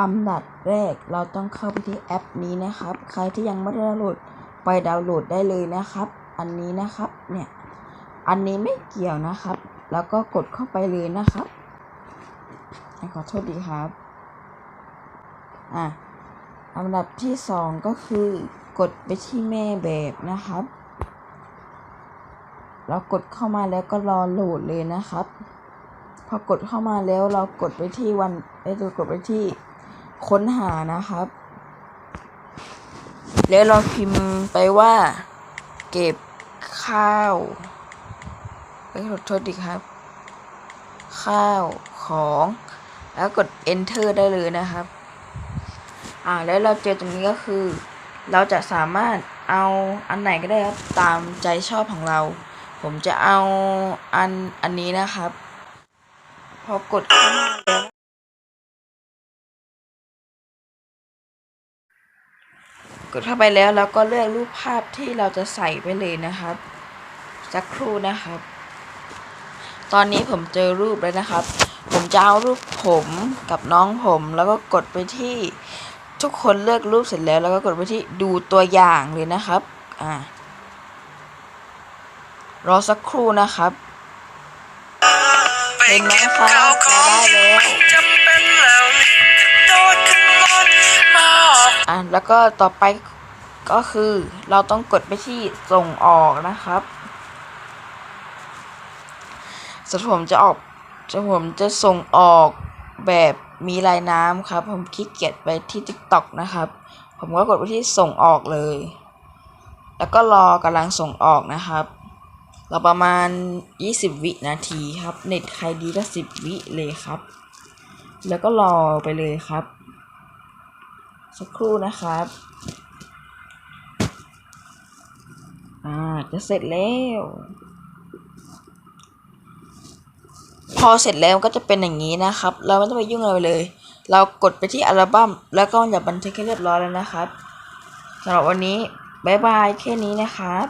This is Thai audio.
อันดับแรกเราต้องเข้าไปที่แอปนี้นะครับ ใครที่ยังไม่ได้ดาวน์โหลดไปดาวน์โหลดได้เลยนะครับ อันนี้นะครับเนี่ยอันนี้ไม่เกี่ยวนะครับ แล้วก็กดเข้าไปเลยนะครับขอโทษดีครับอะอันดับที่สองก็คือกดไปที่แม่แบบนะครับเรากดเข้ามาแล้วก็รอโหลดเลยนะครับ พอกดเข้ามาแล้วเรากดไปที่วันเอ้ยเรากดไปที่ ค้นหานะครับ แล้วเราพิมพ์ไปว่า เก็บข้าวเอ้ยขอโทษดีครับ ข้าวของแล้วกด enter ได้เลยนะครับ อ่า แล้วเราเจอตรงนี้ก็คือ เราจะสามารถเอาอันไหนก็ได้ครับตามใจชอบของเรา ผมจะเอาอันอันนี้นะครับ พอกดเข้ามาแล้ว ดเข้าไปแล้วเราก็เลือกรูปภาพที่เราจะใส่ไปเลยนะครับ สักครู่นะครับ ตอนนี้ผมเจอรูปแล้วนะครับ ผมจะเอารูปผมกับน้องผม แล้วก็กดไปที่ทุกคนเลือกรูปเสร็จแล้วแล้วก็กดไปที่ดูตัวอย่างเลยนะครับอ่ารอสักครู่นะครับ เห็นไหมครับเราได้แล้วจำเป็นแล้ว แล้วก็ต่อไปก็คือเราต้องกดไปที่ส่งออกนะครับส่วนผมจะออกส่วนผมจะส่งออกแบบมีลายน้ำครับ ผมคลิกเกียจไปที่ TikTok นะครับ ผมก็กดไปที่ส่งออกเลย แล้วก็รอกำลังส่งออกนะครับเรอประมาณ 20 วินาทีครับ เน็ตใครดีก็ 10 วิเลยครับ แล้วก็รอไปเลยครับ สักครู่นะครับ อ่า จะเสร็จแล้ว พอเสร็จแล้วก็จะเป็นอย่างนี้นะครับ เราไม่ต้องไปยุ่งอะไรเลย เรากดไปที่อัลบั้ม แล้วก็อย่าบันทึกให้เรียบร้อยแล้วนะครับสำหรับวันนี้บายบายแค่นี้นะครับ